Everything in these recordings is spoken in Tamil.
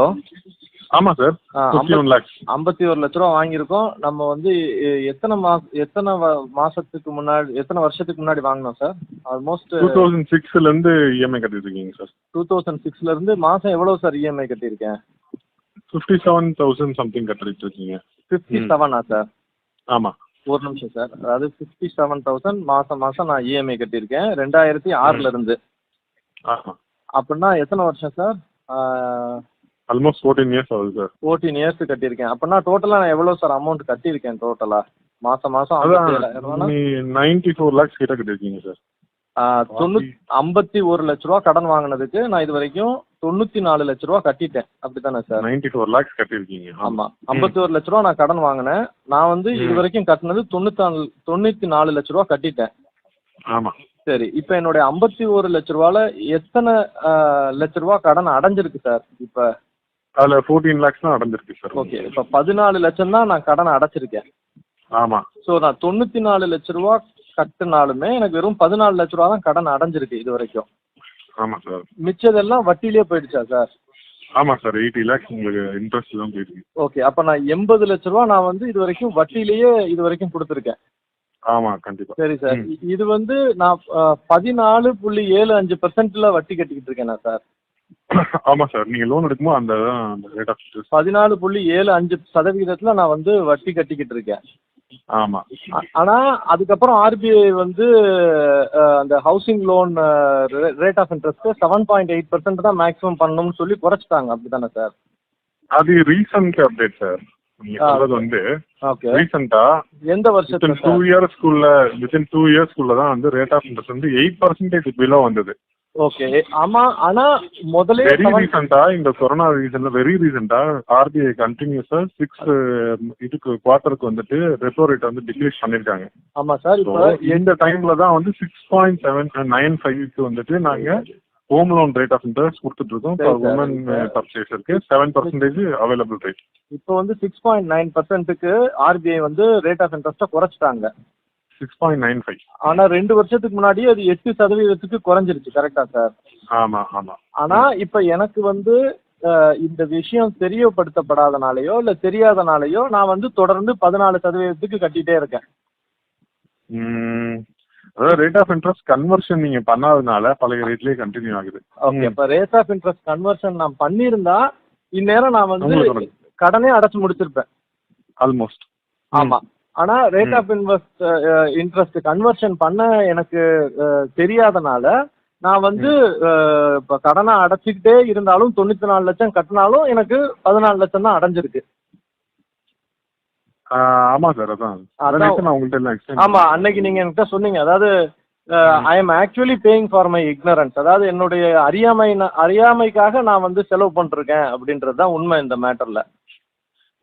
ஹலோ ஆமா சார். ஃபிஃப்டி ஒன் லேக்ஸ் ஐம்பத்தி ஒரு லட்ச ரூபா வாங்கியிருக்கோம். நம்ம வந்து எத்தனை மாச எத்தனை மாசத்துக்கு முன்னாடி எத்தனை வருஷத்துக்கு முன்னாடி வாங்கினோம் சார்? ஆல்மோஸ்ட் டூ தௌசண்ட் சிக்ஸ்ல இருந்து இஎம்ஐ கட்டிட்டு இருக்கீங்க சார். டூ தௌசண்ட் சிக்ஸ்ல இருந்து மாசம் எவ்வளவு சார் இஎம்ஐ கட்டியிருக்கேன் ஃபிஃப்டி செவன் தௌசண்ட் சம்திங் கட்டிட்டு இருக்கீங்க ஃபிஃப்டி. செவனா சார் ஆமா. ஒரு நிமிஷம் சார். அதாவது ஃபிஃப்டி செவன் தௌசண்ட் மாசம் மாசம் நான் இஎம்ஐ கட்டியிருக்கேன். ரெண்டாயிரத்தி ஆறுல இருந்து. ஆமா. அப்படின்னா எத்தனை வருஷம் சார்? ஆல்மோஸ்ட் ஃபோர்டீன் இயர்ஸ் ஆகுது சார் ஃபோர்டீன் இயர்ஸ் கட்டியிருக்கேன். அப்படின்னா டோட்டலாக நான் எவ்வளோ சார் அமௌண்ட் கட்டியிருக்கேன் டோட்டலாக மாசம் மாசம் அதான் நைன்டி ஃபோர் லேக்ஸ் கிட்ட கட்டிருக்கீங்க சார் தொண்ணூத்தி ஐம்பத்தி ஒரு லட்ச ரூபா கடன் வாங்கினதுக்கு நான் இது வரைக்கும் தொண்ணூத்தி நாலு லட்ச ரூபா கட்டிட்டேன். அப்படித்தானே சார் நைன்டி ஃபோர் லேக்ஸ் கட்டிருக்கீங்க ஆமா. ஐம்பத்தி ஒரு லட்ச ரூபா நான் கடன் வாங்கினேன். நான் வந்து இது. வரைக்கும் கட்டினது தொண்ணூத்தி தொண்ணூத்தி நாலு லட்ச ரூபா கட்டிட்டேன். ஆமா. சரி இப்போ என்னுடைய ஐம்பத்தி ஒரு லட்ச ரூபால எத்தனை லட்ச ரூபா கடன் அடைஞ்சிருக்கு சார் இப்போ அதுல ஃபோர்டீன் லேக்ஸ் தான் அடைஞ்சிருக்கு சார் ஓகே இப்போ பதினாலு லட்சம் தான் நான் கடன் அடைச்சிருக்கேன். ஆமா. ஸோ நான் தொண்ணூத்தி நாலு லட்ச ரூபா கட்டினாலுமே எனக்கு வெறும் பதினாலு லட்ச ரூபா தான் கடன் அடைஞ்சிருக்கு இது வரைக்கும். ஆமா சார் மிச்சதெல்லாம் வட்டியிலே போயிடுச்சா சார் ஆமா சார் எயிட்டி லேக்ஸ் உங்களுக்கு இன்ட்ரெஸ்ட் தான் போயிருக்கு. ஓகே அப்போ நான் எண்பது லட்ச ரூபா நான் வந்து இது வரைக்கும் வட்டியிலேயே இது வரைக்கும் கொடுத்துருக்கேன். ஆமா கண்டிப்பா. சரி சார் இது வந்து நான் பதினாலு புள்ளி ஏழு அஞ்சு பர்சன்ட்ல வட்டி கட்டிக்கிட்டு இருக்கேனா சார் ஆமா சார் நீங்க லோன் எடுக்கும்போது அந்த அந்த ரேட் ஆஃப் இன்ட்ரெஸ்ட் பதினாலு புள்ளி ஏழு அஞ்சு சதவிகிதத்துல நான் வந்து வட்டி கட்டிக்கிட்டு இருக்கேன். ஆமா. ஆனா அதுக்கப்புறம் ஆர்பிஐ வந்து அந்த housing loan rate of interest seven point eight percent தான் மேக்ஸிமம் பண்ணணும்னு சொல்லி குறைச்சிட்டாங்க. அப்படிதானே சார்? அது ரீசன்ட் அப்டேட் சார். நீங்க சொல்றது வந்து ஓகே ரீசெண்டா எந்த வருஷத்துல டூ இயர்ஸ்க்குள்ள வித்தின் டூ இயர்ஸ்க்குள்ள தான் வந்து ரேட் ஆஃப் இன்ட்ரெஸ்ட் வந்து எயிட் பர்சன்டேஜ் பிலோ வந்தது. ஓகே ஆமா ஆனா முதலே வெரி ரீசெண்டா இந்த கொரோனா ரீசன்ல வெரி ரீசெண்டா ஆர்பிஐ கண்டினியூஸா சிக்ஸ் இதுக்கு குவார்டருக்கு வந்துட்டு ரெப்போ ரேட் வந்து டிக்ரீஸ் பண்ணிருக்காங்க. ஆமா சார் இந்த டைம்ல தான் வந்து சிக்ஸ் பாயிண்ட் செவன் நைன் ஃபைவ்க்கு வந்துட்டு நாங்க home loan rate of interest கொடுத்துட்டு இருக்கோம். ஃபார். உமன் பர்ச்சேஸருக்கு செவன் பர்சன்டேஜ் அவைலபிள் ரேட் இப்போ வந்து சிக்ஸ் பாயிண்ட் நைன் பர்சன்ட்டுக்கு ஆர்பிஐ வந்து ரேட் ஆஃப் இன்ட்ரெஸ்ட்டை குறைச்சிட்டாங்க. சிக்ஸ் பாயிண்ட் நைன் ஃபைவ் ஆனா ரெண்டு வருஷத்துக்கு முன்னாடி அது எட்டு சதவீதத்துக்கு குறைஞ்சிருச்சு கரெக்டா சார் ஆமா ஆமா. ஆனா இப்ப எனக்கு வந்து இந்த விஷயம் தெரியப்படுத்தப்படாதனாலயோ இல்ல தெரியாதனாலயோ நான் வந்து தொடர்ந்து பதினாலு சதவீதத்துக்கு கட்டிட்டே இருக்கேன். அதாவது ரேட் ஆஃப் இன்ட்ரெஸ்ட் கன்வர்ஷன் நீங்க பண்ணாதனால பழைய ரேட்லயே கண்டினியூ ஆகுது. ஓகே இப்ப ரேட் ஆஃப் இன்ட்ரெஸ்ட் கன்வர்ஷன் நான் பண்ணியிருந்தா இந்நேரம் நான் வந்து கடனே அடைச்சு முடிச்சிருப்பேன். ஆல்மோஸ்ட் ஆமா. ஆனா rate. Of invest interest conversion பண்ண எனக்கு தெரியாதனால நான் வந்து இப்ப கடனை அடைச்சிக்கிட்டே இருந்தாலும் தொண்ணூத்தி நாலு லட்சம் கட்டினாலும் எனக்கு பதினாலு லட்சம் தான் அடைஞ்சிருக்கு. ஆமா சார் அதான். ஆமா. அன்னைக்கு நீங்க என்கிட்ட சொன்னீங்க. அதாவது I am actually paying for my ignorance அதாவது என்னுடைய அறியாமை அறியாமைக்காக நான் வந்து செலவு பண்ணிருக்கேன் அப்படின்றது தான் உண்மை இந்த மேட்டர்ல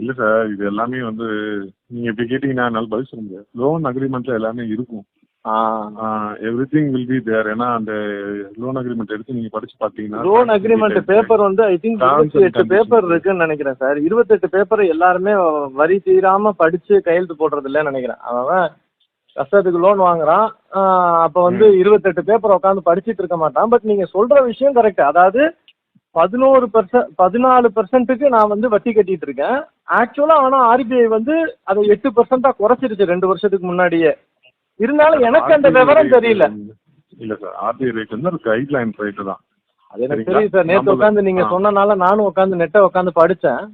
இல்ல சார் இது எல்லாமே வந்து நீங்க இப்படி கேட்டீங்கன்னா என்னால பதில் சொல்ல முடியாது. லோன் அக்ரிமெண்ட்ல எல்லாமே இருக்கும். Everything will be there ஏன்னா அந்த லோன் அக்ரிமெண்ட் எடுத்து நீங்க படிச்சு பாத்தீங்கன்னா லோன் அக்ரிமெண்ட் பேப்பர் வந்து ஐ திங்க் இருபத்தி எட்டு. பேப்பர் இருக்குன்னு நினைக்கிறேன் சார். இருபத்தெட்டு பேப்பர் எல்லாருமே வரி தீராம படிச்சு கையெழுத்து போடுறது இல்லைன்னு நினைக்கிறேன். அவன் கஷ்டத்துக்கு லோன் வாங்குறான். அப்ப வந்து இருபத்தெட்டு பேப்பர் உட்காந்து படிச்சிட்டு இருக்க மாட்டான். பட் நீங்க சொல்ற விஷயம் கரெக்ட் அதாவது பதினோரு பர்சன்ட் பதினாலு பர்சன்ட்டுக்கு நான் வந்து வட்டி கட்டிட்டு இருக்கேன். ஆக்சுவலா ஆனா ஆர்பிஐ வந்து அதை எட்டு பர்சன்டா குறைச்சிருச்சு ரெண்டு வருஷத்துக்கு முன்னாடியே. இருந்தாலும் எனக்கு அந்த விவரம் தெரியல. இல்ல சார் ஆர்பிஐ ரேட் வந்து ஒரு கைட்லைன் ரேட் தான். அது எனக்கு? தெரியும் சார் நேத்து நம்மள- உட்காந்து நீங்க. சொன்னனால நானும் உட்காந்து நெட்டை உட்காந்து படிச்சேன்.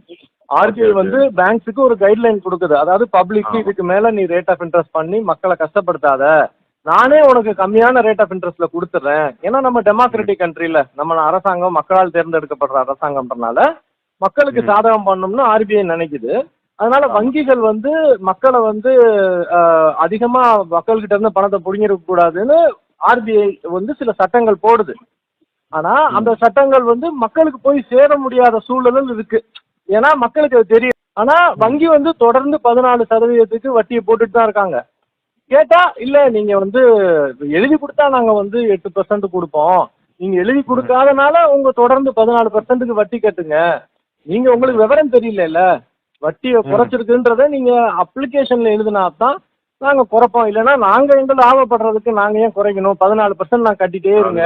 ஆர்பிஐ வந்து பேங்க்ஸுக்கு ஒரு கைட்லைன் கொடுக்குது. அதாவது பப்ளிக். இதுக்கு மேல நீ ரேட் ஆஃப் இன்ட்ரெஸ்ட் பண்ணி மக்களை கஷ்டப்படுத்தாத. நானே உனக்கு கம்மியான ரேட் ஆஃப் இன்ட்ரெஸ்ட்ல கொடுத்துட்றேன் ஏன்னா நம்ம டெமோக்ராட்டிக் கண்ட்ரில நம்ம அரசாங்கம் மக்களால் தேர்ந்தெடுக்கப்படுற அரசாங்கம்ன்றனால மக்களுக்கு. சாதகம் பண்ணணும்னு ஆர்பிஐ நினைக்குது. அதனால. வங்கிகள் வந்து மக்களை வந்து அதிகமா மக்கள்கிட்ட இருந்து பணத்தை புடுங்கிடக் கூடாதுன்னு ஆர்பிஐ வந்து சில சட்டங்கள் போடுது. ஆனா அந்த சட்டங்கள் வந்து மக்களுக்கு போய் சேர முடியாத சூழலும் இருக்கு. ஏன்னா மக்களுக்கு அது தெரியும். ஆனா வங்கி வந்து தொடர்ந்து பதினாலு சதவீதத்துக்கு வட்டியை போட்டுட்டு தான் இருக்காங்க. கேட்டா இல்ல நீங்க வந்து எழுதி கொடுத்தா நாங்க வந்து எட்டு பர்சன்ட் கொடுப்போம். நீங்க எழுதி கொடுக்காதனால உங்க தொடர்ந்து பதினாலு பர்சன்ட்டுக்கு வட்டி கட்டுங்க. நீங்க உங்களுக்கு விவரம் தெரியல வட்டியை குறைச்சிருக்குன்றத நீங்க அப்ளிகேஷன்ல எழுதினா தான் நாங்க குறைப்போம். இல்லைன்னா நாங்க எங்க லாபப்படுறதுக்கு நாங்க ஏன் குறைக்கணும்? பதினாலு பர்சன்ட் நான் கட்டிட்டே இருங்க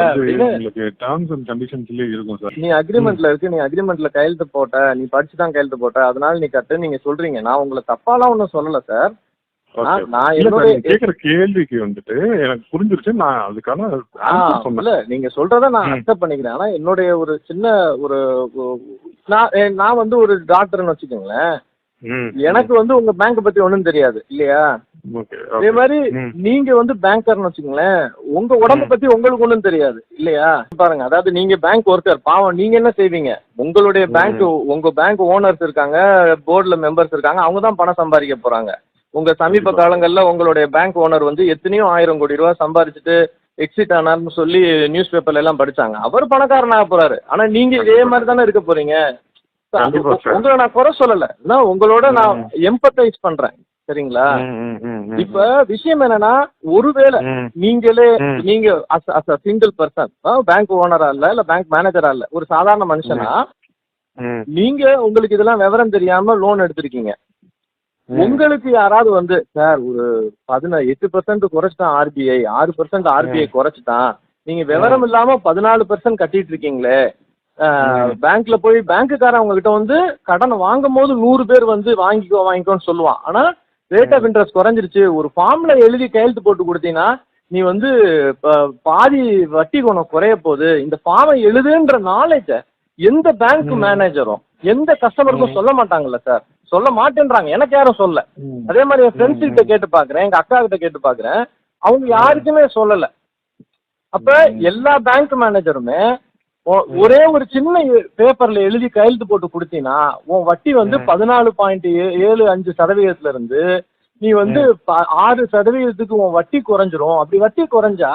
டேர்ம்ஸ் அண்ட் கண்டிஷன்ஸ்லயே இருக்கும் சார். நீ அக்ரிமெண்ட்ல இருக்கு. நீ அக்ரிமெண்ட்ல கையெழுத்து போட்ட நீ படிச்சு தான் கையெழுத்து போட்ட. அதனால நீ கட்டு நீங்க சொல்றீங்க. நான் உங்களை தப்பாலாம் ஒன்றும் சொல்லல சார். கேக்குற கேள்விக்கு வந்துட்டு எனக்கு புரிஞ்சிருச்சு. நான் அதுக்கான இல்ல நீங்க சொல்றத நான். அக்செப்ட் பண்ணிக்கிறேன். ஆனா என்னுடைய ஒரு சின்ன ஒரு- நான் நான் வந்து ஒரு டாக்டர்னு வச்சுக்கோங்களேன். எனக்கு வந்து உங்க பேங்க் பத்தி ஒண்ணும் தெரியாது இல்லையா? அதே மாதிரி. நீங்க வந்து பேங்கர்னு வச்சுக்கோங்களேன் உங்க உடம்ப பத்தி உங்களுக்கு ஒண்ணும் தெரியாது இல்லையா? பாருங்க அதாவது நீங்க பேங்க் ஒர்க்கர் பாவம் நீங்க என்ன செய்வீங்க? உங்களுடைய பேங்க் உங்க பேங்க் ஓனர்ஸ் இருக்காங்க போர்டுல மெம்பர்ஸ் இருக்காங்க அவங்க தான் பணம் சம்பாதிக்க போறாங்க. உங்க சமீப. காலங்கள்ல உங்களுடைய பேங்க் ஓனர் வந்து எத்தனையோ ஆயிரம் கோடி ரூபாய் சம்பாதிச்சுட்டு எக்ஸிட் ஆனார்னு சொல்லி நியூஸ் பேப்பர்ல எல்லாம் படிச்சாங்க அவர் பணக்காரன் ஆக போறாரு ஆனா நீங்க இதே. மாதிரி தானே இருக்க போறீங்க. உங்களை நான் குறை சொல்லல நான் உங்களோட நான் எம்பத்தைஸ் பண்றேன் சரிங்களா. இப்ப விஷயம் என்னன்னா ஒருவேளை. நீங்களே. நீங்க சிங்கிள் பர்சன் பேங்க் ஓனரா இல்ல இல்ல பேங்க் மேனேஜரா இல்ல ஒரு சாதாரண மனுஷனா. நீங்க உங்களுக்கு இதெல்லாம் விவரம் தெரியாம லோன் எடுத்திருக்கீங்க. உங்களுக்கு யாராவது வந்து சார் ஒரு பதினா எட்டு பர்சன்ட் குறைச்சிட்டான் ஆர்பிஐ ஆறு பர்சன்ட் ஆர்பிஐ குறைச்சிட்டான். நீங்க விவரம் இல்லாம பதினாலு பர்சன்ட் கட்டிட்டு இருக்கீங்களே. பேங்க்ல போய் பேங்க்குக்காரன் உங்ககிட்ட வந்து கடனை வாங்கும் போது நூறு பேர் வந்து வாங்கிக்கோ வாங்கிக்கோன்னு சொல்லுவான். ஆனா ரேட் ஆஃப் இன்ட்ரெஸ்ட் குறைஞ்சிருச்சு. ஒரு ஃபார்ம்ல எழுதி கையெழுத்து போட்டு கொடுத்தீங்கன்னா நீ வந்து பாதி வட்டி குணம் குறைய போகுது. இந்த ஃபார்மை எழுதுன்ற நாலேஜ எந்த பேங்க். மேனேஜரும் எந்த கஸ்டமருக்கும். சொல்ல மாட்டாங்கல்ல சார். சொல்ல மாட்டேன்றாங்க. எனக்கு யாரும் சொல்ல. அதே மாதிரி என் ஃப்ரெண்ட்ஸ். கிட்ட கேட்டு பாக்குறேன் எங்க அக்கா கிட்ட கேட்டு பாக்குறேன். அவங்க யாருக்குமே சொல்லல. அப்ப. எல்லா பேங்க் மேனேஜருமே ஒரே ஒரு சின்ன பேப்பர்ல எழுதி கையெழுத்து போட்டு கொடுத்தீங்கன்னா உன் வட்டி வந்து. பதினாலு பாயிண்ட் ஏழு அஞ்சு சதவீதத்துல இருந்து நீ வந்து ஆறு சதவீதத்துக்கு உன் வட்டி குறைஞ்சிரும். அப்படி வட்டி குறைஞ்சா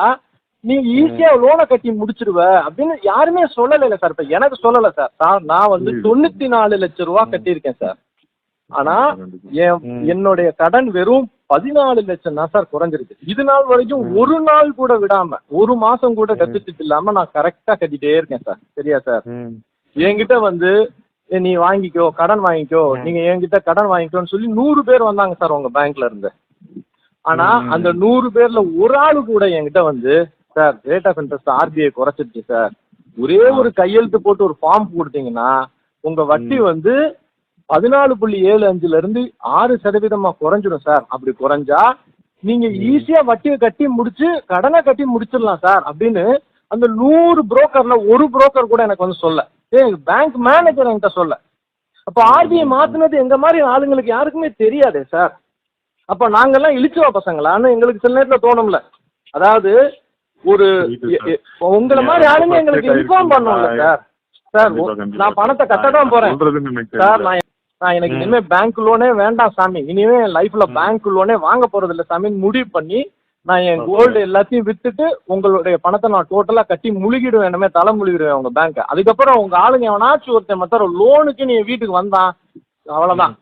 நீ ஈஸியா லோனை கட்டி முடிச்சிருவ அப்படின்னு யாருமே சொல்லல சார். இப்ப எனக்கு சொல்லல சார். நான் நான் வந்து. தொண்ணூத்தி நாலு லட்சம் ரூபா கட்டியிருக்கேன் சார். ஆனா. என்னுடைய கடன் வெறும் பதினாலு லட்சம் தான் சார் குறைஞ்சிருக்கு இது நாள் வரைக்கும். ஒரு நாள் கூட விடாம ஒரு மாசம் கூட. டெபிசிட் இல்லாம நான் கரெக்டா கட்டிட்டே இருக்கேன் சார் சரியா சார். என்கிட்ட வந்து "ஏ, நீ வாங்கிக்கோ கடன் வாங்கிக்கோ. நீங்க என்கிட்ட கடன் வாங்கிக்கோன்னு சொல்லி நூறு பேர் வந்தாங்க சார் உங்க பேங்க்ல இருந்து ஆனா. அந்த நூறு பேர்ல ஒரு ஆளு கூட என்கிட்ட வந்து sir rate of interest RBI குறைச்சிருச்சு sir ஒரே ஒரு கையெழுத்து போட்டு ஒரு ஃபார்ம் கொடுத்தீங்கன்னா உங்க வட்டி. வந்து பதினாலு புள்ளி ஏழு அஞ்சுல இருந்து ஆறு சதவீதமா குறைஞ்சிடும் சார். அப்படி குறைஞ்சா நீங்க. ஈஸியா வட்டியை கட்டி முடிச்சு கடனை கட்டி முடிச்சிடலாம் சார் அப்படின்னு அந்த நூறு புரோக்கர்ல ஒரு புரோக்கர் கூட எனக்கு வந்து சொல்ல. பேங்க் மேனேஜர் என்கிட்ட சொல்ல. அப்ப ஆர்பிஐ மாத்துனது எங்க மாதிரி ஆளுங்களுக்கு யாருக்குமே தெரியாதே சார். அப்ப நாங்கெல்லாம் இழிச்சுவா பசங்களான்னு எங்களுக்கு சில நேரத்துல தோணும்ல. அதாவது ஒரு உங்களை மாதிரி ஆளுங்க எங்களுக்கு இன்ஃபார்ம் பண்ணோம்ல சார். சார். நான் பணத்தை கட்ட தான் போறேன். சார். நான் நான் எனக்கு. இனிமே பேங்க் லோனே வேண்டாம் சாமி. இனிமே லைஃப்ல ம். பேங்க் லோனே வாங்க போறது இல்ல சாமின்னு முடிவு பண்ணி நான் என். கோல்டு எல்லாத்தையும் வித்துட்டு உங்களுடைய பணத்தை நான் டோட்டலா கட்டி முழுகிடுவேன். இனிமே தலை முழுகிடுவேன் உங்க பேங்க் அதுக்கப்புறம் உங்க ஆளுங்க எவனாச்சும் ஒருத்தன் மத்த லோனுக்கு நீ வீட்டுக்கு வந்தான். அவ்வளவுதான்.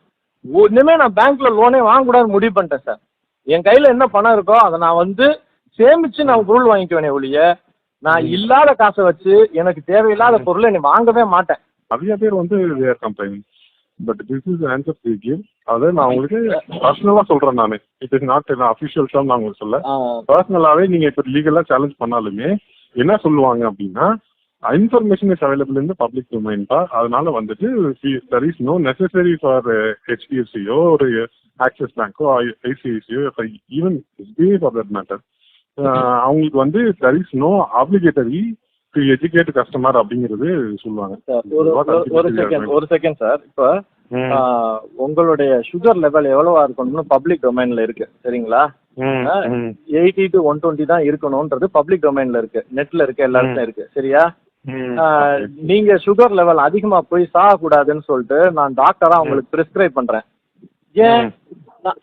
இனிமே நான் பேங்க்ல லோனே வாங்கக்கூடாதுன்னு முடிவு பண்ணிட்டேன் சார். என் கையில என்ன பணம் இருக்கோ அதை நான் வந்து சேமிச்சு நான் பொருள் வாங்கிக்குவேனே ஒழிய நான். இல்லாத காசை வச்சு எனக்கு தேவையில்லாத பொருளை நீ வாங்கவே மாட்டேன். நிறைய பேர் வந்து but this is answer to give அதை நான் உங்களுக்கு பர்சனலா சொல்றேன் நான். It is not official term நான் உங்களுக்கு சொல்ல பர்சனலாவே நீங்க இப்ப லீகலா சேலஞ்ச் பண்ணாலுமே என்ன சொல்லுவாங்க அப்படின்னா information is available in public domain தான் அதனால வந்துட்டு there is no necessary for ஹெச்டிஎஃப்சியோ ஒரு ஆக்சிஸ் பேங்கோ ஐசிஐசியோ even SBI for that matter அவங்களுக்கு வந்து there is no obligatory to educate customer அப்படிங்கிறது சொல்லுவாங்க. ஒரு செகண்ட் ஒரு செகண்ட் சார் இப்போ உங்களுடைய சுகர் லெவல் எவ்வளவா இருக்கணும்னு பப்ளிக் டொமைன்ல இருக்கு சரிங்களா? எயிட்டி டு ஒன் டுவெண்ட்டி தான் இருக்கணும்ன்றது பப்ளிக் டொமைன்ல இருக்கு. நெட்ல இருக்கு எல்லா இடத்துலயும் இருக்கு சரியா. நீங்க சுகர் லெவல் அதிகமா போய் சாகக்கூடாதுன்னு சொல்லிட்டு நான் டாக்டரா உங்களுக்கு பிரிஸ்கிரைப் பண்றேன். ஏன்?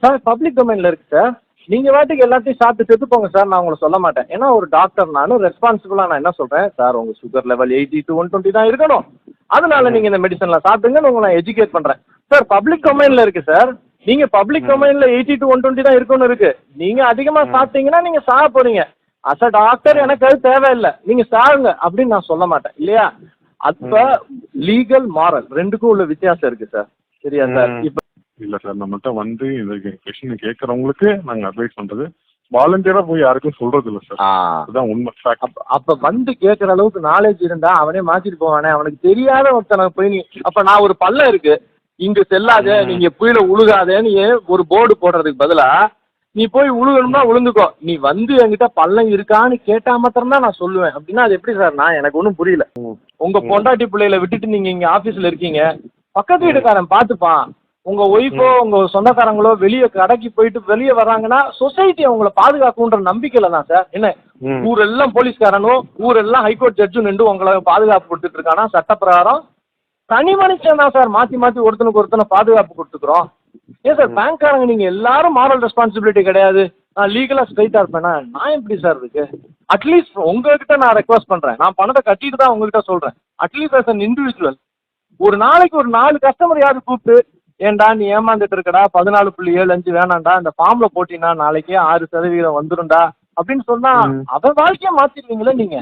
சார் பப்ளிக் டொமைன்ல இருக்கு சார் நீங்க வாட்டுக்கு எல்லாத்தையும் சாப்பிட்டு செத்து போங்க சார். நான் உங்களை சொல்ல மாட்டேன். ஏன்னா ஒரு டாக்டர் நானும் ரெஸ்பான்சிபிளா நான் என்ன சொல்றேன்? சார் உங்க sugar level eighty to one twenty தான் இருக்கணும். அதனால நீங்க இந்த மெடிசன்ல சாப்பிடுங்கன்னு உங்களை நான் எஜுகேட் பண்றேன். சார் பப்ளிக் டொமைன்ல இருக்கு சார் நீங்க பப்ளிக் டொமைன்ல எயிட்டி டு ஒன் டுவெண்ட்டி தான் இருக்கணும் இருக்கு. நீங்க அதிகமா சாப்பிட்டீங்கன்னா நீங்க சாக போறீங்க. அஸ் அ டாக்டர் எனக்கு அது தேவையில்லை. நீங்க சாகுங்க அப்படின்னு நான் சொல்ல மாட்டேன். இல்லையா? அப்ப லீகல் மாரல் ரெண்டுக்கும் உள்ள வித்தியாசம் இருக்கு சார் சரியா சார். இப்ப இல்ல சார் நம்மள்ட்ட வந்து இந்த கொஸ்டின் கேட்கறவங்களுக்கு நாங்க அட்வைஸ் பண்றது. வாலண்டியரா போய் யாருக்கும் சொல்றது இல்ல சார். அதுதான் உண்மை அப்ப வந்து கேக்குற அளவுக்கு நாலேஜ் இருந்தா அவனே மாத்திட்டு போவானே. அவனுக்கு தெரியாத ஒருத்தனை போய் நீ அப்ப நான் ஒரு பள்ளம் இருக்கு. இங்க செல்லாத. நீங்க புயல உழுகாதேன்னு ஒரு போர்டு போடுறதுக்கு பதிலா நீ போய் உழுகணும்னா உழுந்துக்கோ. நீ வந்து என்கிட்ட பள்ளம் இருக்கான்னு கேட்டா மாத்திரம் தான் நான் சொல்லுவேன். அப்படின்னா அது எப்படி சார்? நான் எனக்கு ஒன்றும் புரியல. உங்க. பொண்டாட்டி பிள்ளையில விட்டுட்டு நீங்க இங்க ஆபீஸ்ல இருக்கீங்க. பக்கத்து வீட்டுக்காரன் பாத்துப்பான். உங்க ஒய்ஃபோ உங்க சொந்தக்காரங்களோ வெளியே கடைக்கு போயிட்டு வெளியே வர்றாங்கன்னா சொசைட்டி அவங்கள பாதுகாக்குன்ற நம்பிக்கையில தான் சார். என்ன. ஊரெல்லாம் போலீஸ்காரனும் ஊரெல்லாம் ஹைகோர்ட் ஜட்ஜும் நின்று உங்களை பாதுகாப்பு கொடுத்துட்டு இருக்கானா? சட்டப்பிரகாரம் தனி மனுஷன் தான் சார். மாத்தி மாத்தி ஒருத்தனுக்கு ஒருத்தனை பாதுகாப்பு கொடுத்துக்கிறோம். ஏன் சார் பேங்க்காரங்க நீங்க எல்லாரும் மாரல் ரெஸ்பான்சிபிலிட்டி கிடையாது. நான் லீகலா ஸ்ட்ரைட்டா இருப்பேனா? நான் எப்படி சார் இருக்கு அட்லீஸ்ட் உங்ககிட்ட நான் ரெக்வஸ்ட் பண்றேன். நான் பணத்தை கட்டிட்டு தான் உங்ககிட்ட சொல்றேன். அட்லீஸ்ட் as an இண்டிவிஜுவல் ஒரு நாளைக்கு ஒரு நாலு கஸ்டமர் யாரு கூப்பிட்டு ஏன்டா நீ ஏமாந்துட்டு இருக்கடா பதினாலு புள்ளி ஏழு அஞ்சு வேணாம்டா இந்த ஃபார்ம்ல போட்டினா நாளைக்கே ஆறு சதவீதம் வந்துரும்டா அப்படின்னு சொன்னா. அவன் வாழ்க்கைய மாத்திடுவீங்களே நீங்க.